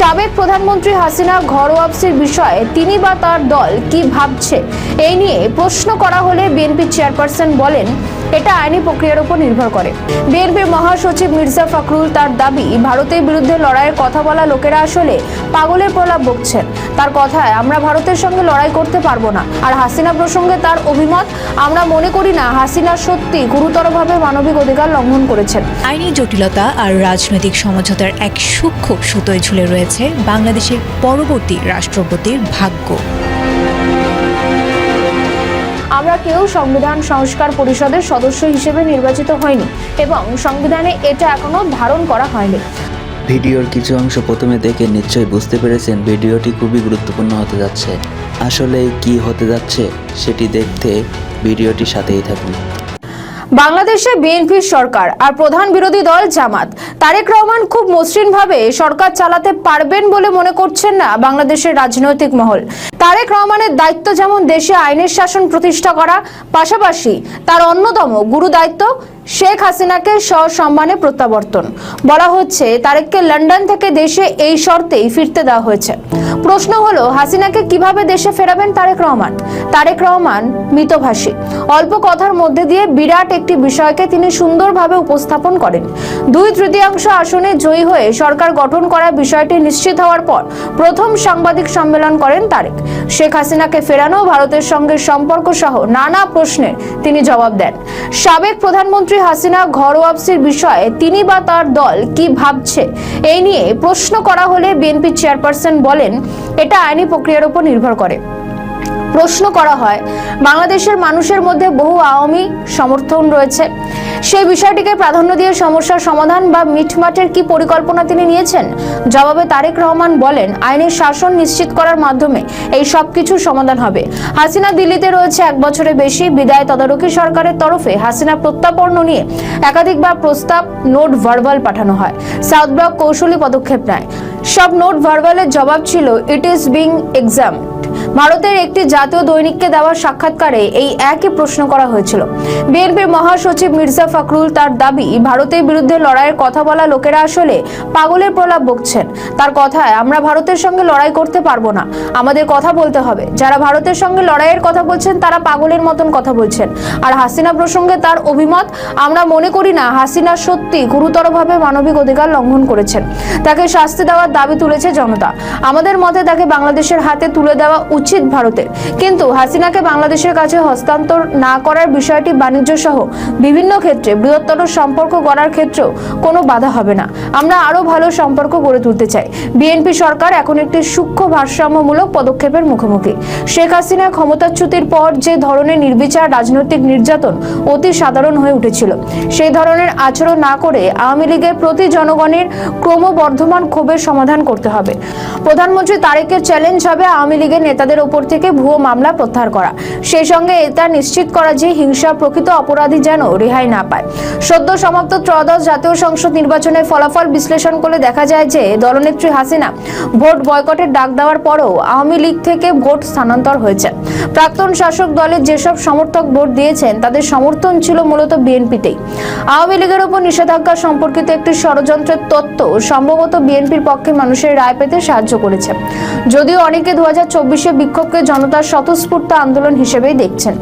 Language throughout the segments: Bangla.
সাবেক প্রধানমন্ত্রী হাসিনা ঘর ওয়াপসির বিষয়ে তিনি বা তার দল কি ভাবছে? এই নিয়ে প্রশ্ন করা হলে বিএনপি চেয়ারপারসন বলেন, এটা আইনি প্রক্রিয়ার উপর নির্ভর করে। বিএনপির মহাসচিব মির্জা ফখরুল তার দাবি, ভারতের বিরুদ্ধে লড়াইয়ের কথা বলা লোকেরা আসলে পাগলের প্রলাপ বকছেন। তার কথায়, আমরা ভারতের সঙ্গে লড়াই করতে পারব না। আর হাসিনা প্রসঙ্গে তার অভিমত, আমরা মনে করি না হাসিনা সত্যি গুরুতরভাবে মানবিক অধিকার লঙ্ঘন করেছেন। আইনি জটিলতা আর রাজনৈতিক সমঝোতার এক সূক্ষ্ম সুতোয় ঝুলে রয়েছে বাংলাদেশের পরবর্তী রাষ্ট্রপতির ভাগ্য। আমরা কেউ সংবিধান সংস্কার পরিষদের সদস্য হিসেবে নির্বাচিত হয়নি এবং সংবিধানে এটা এখনও ধারণ করা হয়নি। ভিডিওর কিছু অংশ প্রথমে দেখে নিশ্চয়ই বুঝতে পেরেছেন ভিডিওটি খুবই গুরুত্বপূর্ণ হতে যাচ্ছে। আসলে কি হতে যাচ্ছে সেটি দেখতে ভিডিওটি সাথেই থাকুন। বাংলাদেশে বিএনপির সরকার আর প্রধান বিরোধী দল জামাত। তারেক রহমান খুব মসৃণভাবে সরকার চালাতে পারবেন বলে মনে করছেন না বাংলাদেশের রাজনৈতিক মহল। তারেক রহমানের দায়িত্ব যেমন দেশে আইনের শাসন প্রতিষ্ঠা করা, পাশাপাশি তার অন্যতম গুরু দায়িত্ব শেখ হাসিনাকে সসম্মানে প্রত্যাবর্তন। বলা হচ্ছে, তারেককে লন্ডন থেকে দেশে এই শর্তেই ফিরতে দেওয়া হয়েছে। প্রশ্ন হলো, হাসিনাকে কীভাবে দেশে ফেরাবেন তারেক রহমান? তারেক রহমান মিতভাষী। অল্প কথার মধ্যে দিয়ে বিরাট একটি বিষয়কে তিনি সুন্দরভাবে উপস্থাপন করেন। দুই তৃতীয়াংশ আসনে জয়ী হয়ে সরকার গঠন করার বিষয়টি নিশ্চিত হওয়ার পর প্রথম সাংবাদিক সম্মেলন করেন তারেক। শেখ হাসিনাকে ফেরানো, ভারতের সঙ্গে সম্পর্ক সহ নানা প্রশ্নের তিনি জবাব দেন। সাবেক প্রধানমন্ত্রী হাসিনা ঘর ওয়াপসির বিষয়ে তিনি বা তার দল কি ভাবছে, এই নিয়ে প্রশ্ন করা হলে বিএনপি চেয়ারপারসন বলেন, এটা আইনি প্রক্রিয়ার উপর নির্ভর করে। প্রশ্ন করা হয়, বাংলাদেশের মানুষের মধ্যে বহু আওয়ামী সমর্থন রয়েছে। সেই বিষয়টিকে প্রাধান্য দিয়ে সমস্যার সমাধান বা মিটমাটের কি পরিকল্পনা তিনি নিয়েছেন? জবাবে তারেক রহমান বলেন আইনের শাসন নিশ্চিত করার মাধ্যমে এই সব কিছুর সমাধান হবে। হাসিনা দিল্লিতে রয়েছে এক বছরের বেশি বিদায় তদারকি সরকারের তরফে হাসিনা প্রত্যাপন্ন নিয়ে একাধিকবার প্রস্তাব নোট ভার্বাল পাঠানো হয়। সাউথ ব্লক কৌশলী পদক্ষেপ নেয়। সব নোট ভার্বালের জবাব ছিল ইট ইজ বিং এক্সাম ভারতের একটি জাতীয় দৈনিককে দেওয়া সাক্ষাৎকারে এই একই প্রশ্ন করা হয়েছিল। বিএনপির মহাসচিব মির্জা ফখরুল তার দাবি, ভারতের বিরুদ্ধে লড়াইয়ের কথা বলা লোকেরা আসলে পাগলের প্রলাপ বকছেন। তার কথায়, আমরা ভারতের সঙ্গে লড়াই করতে পারব না। আমাদের কথা বলতে হবে। যারা ভারতের সঙ্গে লড়াইয়ের কথা বলছেন, তারা পাগলের মতন কথা বলছেন। আর হাসিনা প্রসঙ্গে তার অভিমত, আমরা মনে করি না হাসিনা সত্যি গুরুতরভাবে মানবিক অধিকার লঙ্ঘন করেছেন। তাকে শাস্তি দেওয়ার দাবি তুলেছে জনতা। আমাদের মতে তাকে বাংলাদেশের হাতে তুলে দেওয়া উচিত ভারতের। কিন্তু হাসিনাকে বাংলাদেশের কাছে হস্তান্তর না করার বিষয়টি বাণিজ্য সহ বিভিন্ন ক্ষেত্রে বৃহত্তর সম্পর্ক গড়ার ক্ষেত্রেও কোনো বাধা হবে না। আমরা আরও ভালো সম্পর্ক গড়ে তুলতে চাই। বিএনপি সরকার এখন একটি সূক্ষ্ম ভারসাম্যমূলক পদক্ষেপের মুখোমুখি। শেখ হাসিনা ক্ষমতাচ্যুতির পর যে ধরনের নির্বিচার রাজনৈতিক নির্যাতন অতি সাধারণ হয়ে উঠেছিল, সেই ধরনের আচরণ না করে আওয়ামী লীগের প্রতি জনগণের ক্রমবর্ধমান ক্ষোভের সমাধান করতে হবে। প্রধানমন্ত্রী তারেকের চ্যালেঞ্জ হবে আওয়ামী লীগের নেতাদের ওপর থেকে ভুয়ো মামলা প্রত্যাহার করা। সেই সঙ্গে এটা নিশ্চিত করা যে হিংসা প্রকৃত অপরাধী যেন রেহাই না পায়। সদ্য সমাপ্ত ত্রয়োদশ জাতীয় সংসদ নির্বাচনের ফলাফল বিশ্লেষণ করলে দেখা যায় যে দলনেত্রী হাসিনা ভোট বয়কটের ডাক দেওয়ার পরও আওয়ামী লীগ থেকে ভোট স্থানান্তর হয়েছে। প্রাক্তন শাসক দলের যেসব সমর্থক ভোট দিয়েছেন, তাদের সমর্থন ছিল মূলত বিএনপিতেই। আওয়ামী লীগের উপর নিষেধাজ্ঞা সম্পর্কিত একটি ষড়যন্ত্রের তত্ত্ব সম্ভবত বিএনপির পক্ষে মানুষের রায় পেতে সাহায্য করেছে। যদিও অনেকে দু হাজার চব্বিশে বিক্ষোভকে জনতার স্বতঃস্ফূর্ত আন্দোলন হিসেবেই দেখছেন।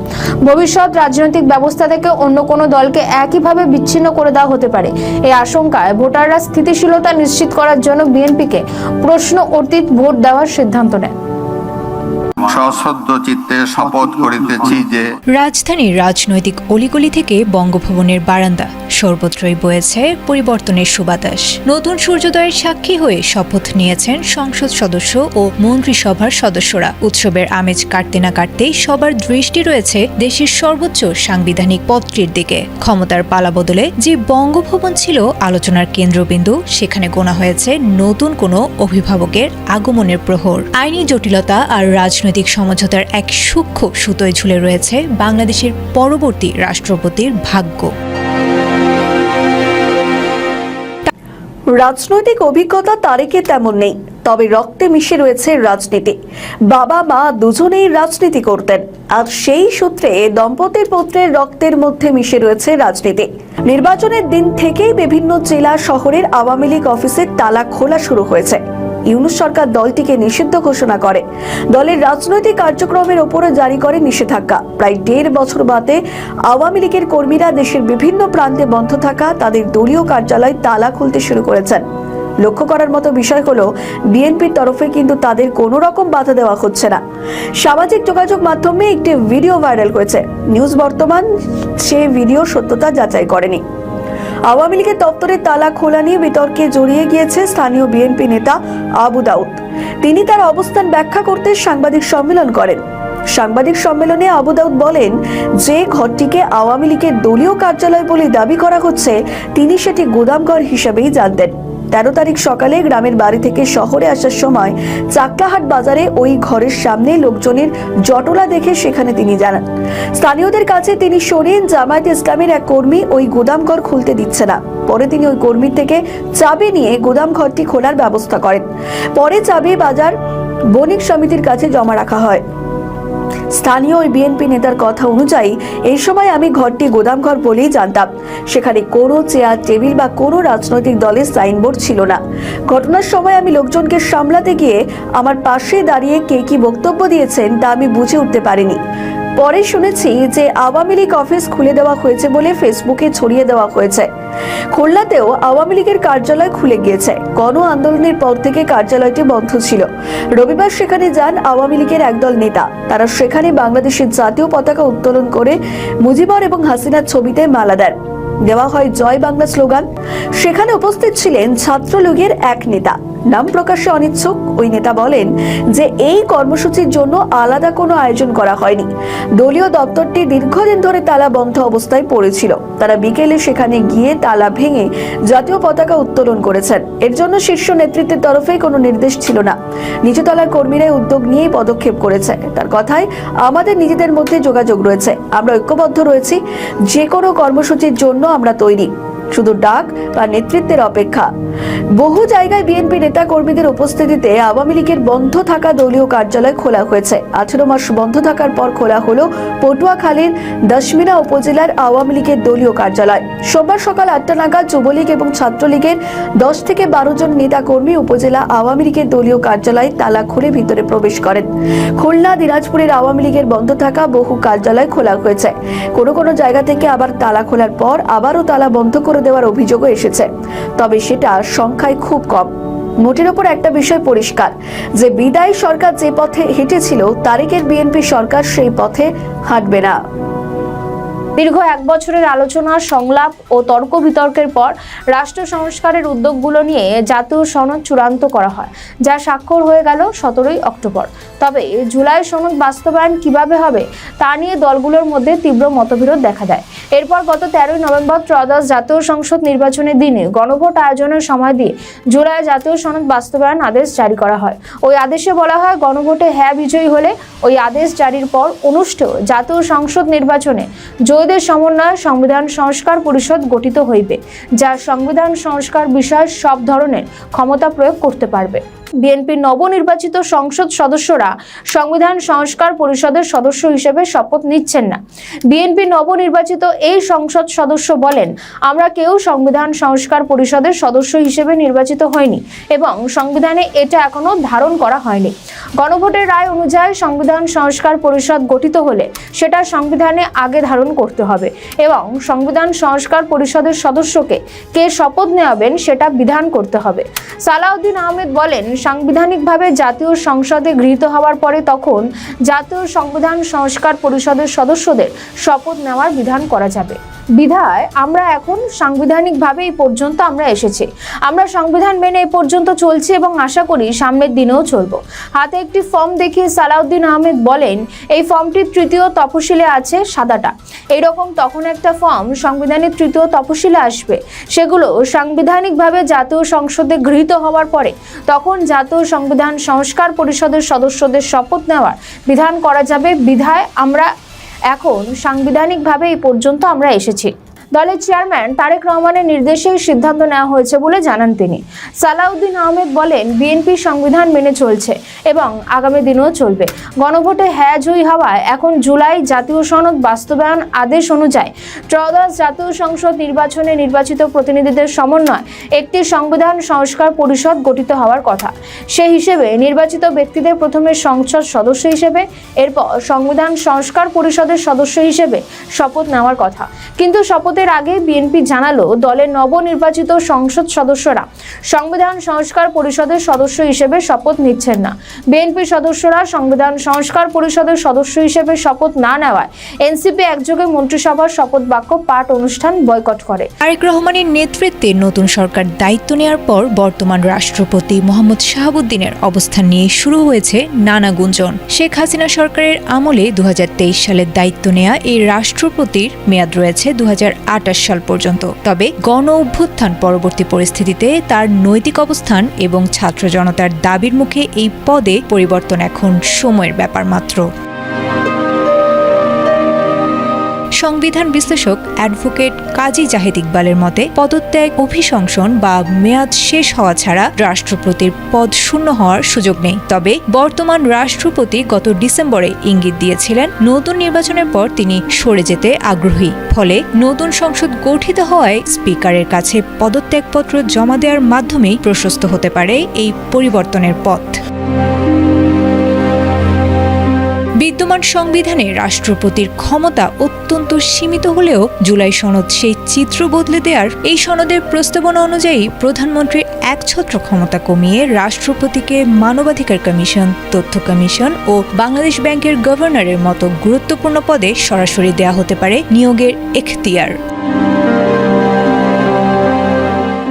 ভবিষ্যৎ রাজনৈতিক ব্যবস্থা থেকে অন্য কোনো দলকে একইভাবে বিচ্ছিন্ন করে দেওয়া হতে পারে। এই আশঙ্কায় ভোটাররা স্থিতিশীলতা নিশ্চিত করার জন্য বিএনপিকে প্রশ্ন অতীত ভোট দেওয়ার সিদ্ধান্ত নেয়। সশ্রদ্ধ চিত্তে শপথ করিতেছি যে রাজধানীর রাজনৈতিক অলিগলি থেকে বঙ্গভবনের বারান্দা সর্বত্রই বয়েছে পরিবর্তনের সুবাতাস। নতুন সূর্যোদয়ের সাক্ষী হয়ে শপথ নিয়েছেন সংসদ সদস্য ও মন্ত্রিসভার সদস্যরা। উৎসবের আমেজ কাটতে না কাটতেই সবার দৃষ্টি রয়েছে দেশের সর্বোচ্চ সাংবিধানিক পদটির দিকে। ক্ষমতার পালা বদলে যে বঙ্গভবন ছিল আলোচনার কেন্দ্রবিন্দু সেখানে গোনা হয়েছে নতুন কোনো অভিভাবকের আগমনের প্রহর। আইনি জটিলতা আর রাজনৈতিক সমঝোতার এক সূক্ষ্ম সুতোয় ঝুলে রয়েছে বাংলাদেশের পরবর্তী রাষ্ট্রপতির ভাগ্য। রাজনৈতিক অভিজ্ঞতা তারেকে তেমন নেই, তবে রক্তে মিশে রয়েছে রাজনীতি। বাবা, মা দুজনেই রাজনীতি করতেন। আর সেই সূত্রে দম্পতির পুত্রের রক্তের মধ্যে মিশে রয়েছে রাজনীতি। নির্বাচনের দিন থেকেই বিভিন্ন জেলা শহরের আওয়ামী লীগ অফিসের তালা খোলা শুরু হয়েছে। ইউনুস সরকার দলটিকে নিষিদ্ধ ঘোষণা করে। দলের রাজনৈতিক কার্যক্রমের ওপরে জারি করে নিষেধাজ্ঞা। প্রায় দেড় বছর বাদে আওয়ামী লীগের কর্মীরা দেশের বিভিন্ন প্রান্তে বন্ধ থাকা তাদের দলীয় কার্যালয় তালা খুলতে শুরু করেছেন। লক্ষ্য করার মতো বিষয় হলো, বিএনপির তরফে কিন্তু তাদের কোনো রকম বাধা দেওয়া হচ্ছে না। সামাজিক যোগাযোগ মাধ্যমে একটি ভিডিও ভাইরাল হয়েছে। নিউজ বর্তমান সে ভিডিও সত্যতা যাচাই করেনি। আওয়ামী লীগের দপ্তরের তালা খোলা নিয়ে বিতর্কে জড়িয়ে গিয়েছে স্থানীয় বিএনপি নেতা আবু দাউদ। তিনি তার অবস্থান ব্যাখ্যা করতে সাংবাদিক সম্মেলন করেন। সাংবাদিক সম্মেলনে আবু দাউদ বলেন, যে ঘরটিকে আওয়ামী লীগের দলীয় কার্যালয় বলে দাবি করা হচ্ছে, তিনি সেটি গোদামঘর হিসেবেই জানতেন। তেরো তারিখ সকালে গ্রামের বাড়ি থেকে শহরে আসার সময় চাকলাহাট বাজারে ওই ঘরের সামনে লোকজনের জটলা দেখে সেখানে তিনি জানান। স্থানীয়দের কাছে তিনি শোনেন, জামায়াত ইসলামের এক কর্মী ওই গোদামঘর খুলতে দিচ্ছে না। পরে তিনি ওই কর্মীর থেকে চাবি নিয়ে গোদামঘরটি খোলার ব্যবস্থা করেন। পরে চাবি বাজার বণিক সমিতির কাছে জমা রাখা হয়। স্থানীয় ওই বিএনপি নেতার কথা অনুযায়ী, এই সময় আমি ঘরটি গোদামঘর বলেই জানতাম। সেখানে কোনো চেয়ার, টেবিল বা কোনো রাজনৈতিক দলের সাইনবোর্ড ছিল না। ঘটনার সময় আমি লোকজনকে সামলাতে গিয়ে আমার পাশে দাঁড়িয়ে কে কি বক্তব্য দিয়েছেন তা আমি বুঝে উঠতে পারিনি। পরে শুনেছি যে আওয়ামী লীগ অফিস খুলে দেওয়া হয়েছে বলে ফেসবুকে ছড়িয়ে দেওয়া হয়েছে। খুলনাতেও আওয়ামী লীগের কার্যালয় খুলে গিয়েছে। গণ আন্দোলনের পর থেকে কার্যালয়টি বন্ধ ছিল। রবিবার সেখানে যান আওয়ামী লীগের একদল নেতা। তারা সেখানে বাংলাদেশের জাতীয় পতাকা উত্তোলন করে মুজিবর এবং হাসিনার ছবিতে মালা দেন। দেওয়া হয় জয় বাংলা স্লোগান। সেখানে উপস্থিত ছিলেন ছাত্রলীগের এক নেতা। নাম প্রকাশে অনিচ্ছুক ওই নেতা বলেন যে এই কর্মসূচির জন্য আলাদা কোনো আয়োজন করা হয়নি। দলীয় দপ্তরটি দীর্ঘদিন ধরে তালা বন্ধ অবস্থায় পড়েছিল। তারা বিকেলে সেখানে গিয়ে তালা ভেঙে জাতীয় পতাকা উত্তোলন করেছেন। এর জন্য শীর্ষ নেতৃত্বের তরফে কোনো নির্দেশ ছিল না। নিচতলার কর্মীরাই উদ্যোগ নিয়েই পদক্ষেপ করেছে। তার কথায়, আমাদের নিজেদের মধ্যে যোগাযোগ রয়েছে। আমরা ঐক্যবদ্ধ রয়েছি। যে কোনো কর্মসূচির জন্য আমরা তৈরি। শুধু ডাক বা নেতৃত্বের অপেক্ষা। বহু জায়গায় বিএনপি নেতা কর্মীদের উপস্থিতিতে আওয়ামী লীগের বন্ধ থাকা দলীয় কার্যালয় খোলা হয়েছে। আঠেরো মাস বন্ধ থাকার পর খোলা হলো পটুয়াখালীর দশমিনা উপজেলার আওয়ামী লীগের দলীয় কার্যালয়। সোমবার সকাল আটটা নাগাদ যুবলীগ এবং ছাত্রলীগের দশ থেকে বারো জন নেতা কর্মী উপজেলা আওয়ামী লীগের দলীয় কার্যালয় তালা খুলে ভিতরে প্রবেশ করেন। খুলনা, দিনাজপুরের আওয়ামী লীগের বন্ধ থাকা বহু কার্যালয় খোলা হয়েছে। কোনো কোনো জায়গা থেকে আবার তালা খোলার পর আবারও তালা বন্ধ করে দেওয়ার অভিযোগও এসেছে। তবে সেটা সংখ্যায় খুব কম। নোটের ওপর একটা বিষয় পরিষ্কার, যে বিদায় সরকার যে পথে হেঁটেছিল তারেকের বিএনপি সরকার সেই পথে হাঁটবে না। দীর্ঘ এক বছরের আলোচনা, সংলাপ ও তর্ক বিতর্কের পর রাষ্ট্র সংস্কারের উদ্যোগগুলো নিয়ে জাতীয় সনদ চূড়ান্ত করা হয়, যা স্বাক্ষর হয়ে গেল সতেরোই অক্টোবর। তবে জুলাই সনদ বাস্তবায়ন কীভাবে হবে তা নিয়ে দলগুলোর মধ্যে তীব্র মতবিরোধ দেখা দেয় এরপর গত তেরোই নভেম্বর ত্রয়োদশ জাতীয় সংসদ নির্বাচনের দিনে গণভোট আয়োজনের সময় দিয়ে জুলাই জাতীয় সনদ বাস্তবায়ন আদেশ জারি করা হয়। ওই আদেশে বলা হয়, গণভোটে হ্যাঁ বিজয়ী হলে ওই আদেশ জারির পর অনুষ্ঠেয় জাতীয় সংসদ নির্বাচনে জয়ীদের সমন্বয়ে সংবিধান সংস্কার পরিষদ গঠিত হইবে, যা সংবিধান সংস্কার বিষয়ে সব ধরনের ক্ষমতা প্রয়োগ করতে পারবে। বিএনপির নবনির্বাচিত সংসদ সদস্যরা সংবিধান সংস্কার পরিষদের সদস্য হিসেবে শপথ নিচ্ছেন না। বিএনপি নবনির্বাচিত এই সংসদ সদস্য বলেন, আমরা কেউ সংবিধান সংস্কার পরিষদের সদস্য হিসেবে নির্বাচিত হয়নি এবং সংবিধানে এটা এখনও ধারণ করা হয়নি। গণভোটের রায় অনুযায়ী সংবিধান সংস্কার পরিষদ গঠিত হলে সেটা সংবিধানে আগে ধারণ করতে হবে এবং সংবিধান সংস্কার পরিষদের সদস্যকে কে শপথ নেওয়াবেন সেটা বিধান করতে হবে। সালাউদ্দিন আহমেদ বলেন, সাংবিধানিকভাবে জাতীয় সংসদে গৃহীত হওয়ার পরে তখন জাতীয় সংবিধান সংস্কার পরিষদের সদস্যদের শপথ নেওয়ার বিধান করা যাবে। বিধায় আমরা এখন সাংবিধানিকভাবে এই পর্যন্ত আমরা এসেছি। আমরা সংবিধান মেনে এই পর্যন্ত চলছি এবং আশা করি সামনের দিনেও চলব। হাতে একটি ফর্ম দেখিয়ে সালাউদ্দিন আহমেদ বলেন, এই ফর্মটি তৃতীয় তপশিলে আছে সাদাটা। এইরকম তখন একটা ফর্ম সংবিধানের তৃতীয় তপশিলে আসবে। সেগুলো সাংবিধানিকভাবে জাতীয় সংসদে গৃহীত হওয়ার পরে, তখন জাতীয় সংবিধান সংস্কার পরিষদের সদস্যদের শপথ নেওয়ার বিধান করা যাবে। বিধায় আমরা এখন সাংবিধানিকভাবে এই পর্যন্ত আমরা এসেছি। দলের চেয়ারম্যান তারেক রহমানের নির্দেশেই সিদ্ধান্ত নেওয়া হয়েছে বলে জানান তিনি। সালাউদ্দিন আহমেদ বলেন, বিএনপি সংবিধান মেনে চলছে এবং আগামী দিনেও চলবে। গণভোটে হ্যাঁ জয়ী হওয়ায় এখন জুলাই জাতীয় সনদ বাস্তবায়ন আদেশ অনুযায়ী ত্রয়োদশ জাতীয় সংসদ নির্বাচনে নির্বাচিত প্রতিনিধিদের সমন্বয় একটি সংবিধান সংস্কার পরিষদ গঠিত হওয়ার কথা। সেই হিসেবে নির্বাচিত ব্যক্তিদের প্রথমে সংসদ সদস্য হিসেবে, এরপর সংবিধান সংস্কার পরিষদের সদস্য হিসেবে শপথ নেওয়ার কথা। কিন্তু শপথের আগে বিএনপি জানালো দলের নবনির্বাচিত সংসদ সদস্যরা। সংবিধান সংস্কার পরিষদের সদস্য হিসেবে শপথ নিচ্ছেন না। বিএনপি সদস্যরা সংবিধান সংস্কার পরিষদের সদস্য হিসেবে শপথ না নেওয়ায় এনসিপি একযোগে মন্ত্রিসভার শপথ বাক্য পাঠ অনুষ্ঠান বয়কট করে। তারেক রহমানের নেতৃত্বে নতুন সরকার দায়িত্ব নেওয়ার পর বর্তমান রাষ্ট্রপতি মোহাম্মদ শাহাবুদ্দিনের অবস্থান নিয়ে শুরু হয়েছে নানা গুঞ্জন। শেখ হাসিনা সরকারের আমলে দু সালে দায়িত্ব নেওয়া এই রাষ্ট্রপতির মেয়াদ রয়েছে দুই হাজার সাল পর্যন্ত। তবে গণ অভ্যুত্থান পরবর্তী পরিস্থিতিতে তার নৈতিক অবস্থান এবং ছাত্র জনতার দাবির মুখে এই পদে পরিবর্তন এখন সময়ের ব্যাপার মাত্র। সংবিধান বিশ্লেষক অ্যাডভোকেট কাজী জাহেদ ইকবালের মতে, পদত্যাগ, অভিশংসন বা মেয়াদ শেষ হওয়া ছাড়া রাষ্ট্রপতির পদ শূন্য হওয়ার সুযোগ নেই। তবে বর্তমান রাষ্ট্রপতি গত ডিসেম্বরে ইঙ্গিত দিয়েছিলেন, নতুন নির্বাচনের পর তিনি সরে যেতে আগ্রহী। ফলে নতুন সংসদ গঠিত হওয়ায় স্পিকারের কাছে পদত্যাগপত্র জমা দেওয়ার মাধ্যমেই প্রশস্ত হতে পারে এই পরিবর্তনের পথ। বিদ্যমান সংবিধানে রাষ্ট্রপতির ক্ষমতা অত্যন্ত সীমিত হলেও জুলাই সনদ সেই চিত্র বদলে দেওয়ার এই সনদের প্রস্তাবনা অনুযায়ী প্রধানমন্ত্রীর একছত্র ক্ষমতা কমিয়ে রাষ্ট্রপতিকে মানবাধিকার কমিশন, তথ্য কমিশন ও বাংলাদেশ ব্যাংকের গভর্নরের মতো গুরুত্বপূর্ণ পদে সরাসরি দেয়া হতে পারে নিয়োগের এখতিয়ার।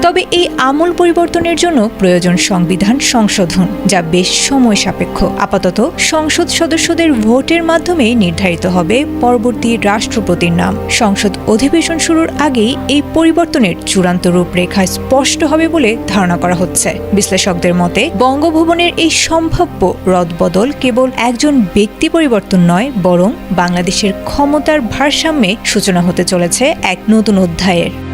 তবে এই আমূল পরিবর্তনের জন্য প্রয়োজন সংবিধান সংশোধন, যা বেশ সময় সাপেক্ষ। আপাতত সংসদ সদস্যদের ভোটের মাধ্যমেই নির্ধারিত হবে পরবর্তী রাষ্ট্রপতির নাম। সংসদ অধিবেশন শুরুর আগেই এই পরিবর্তনের চূড়ান্ত রূপরেখা স্পষ্ট হবে বলে ধারণা করা হচ্ছে। বিশ্লেষকদের মতে, বঙ্গভবনের এই সম্ভাব্য রদবদল কেবল একজন ব্যক্তি পরিবর্তন নয়, বরং বাংলাদেশের ক্ষমতার ভারসাম্যে সূচনা হতে চলেছে এক নতুন অধ্যায়ের।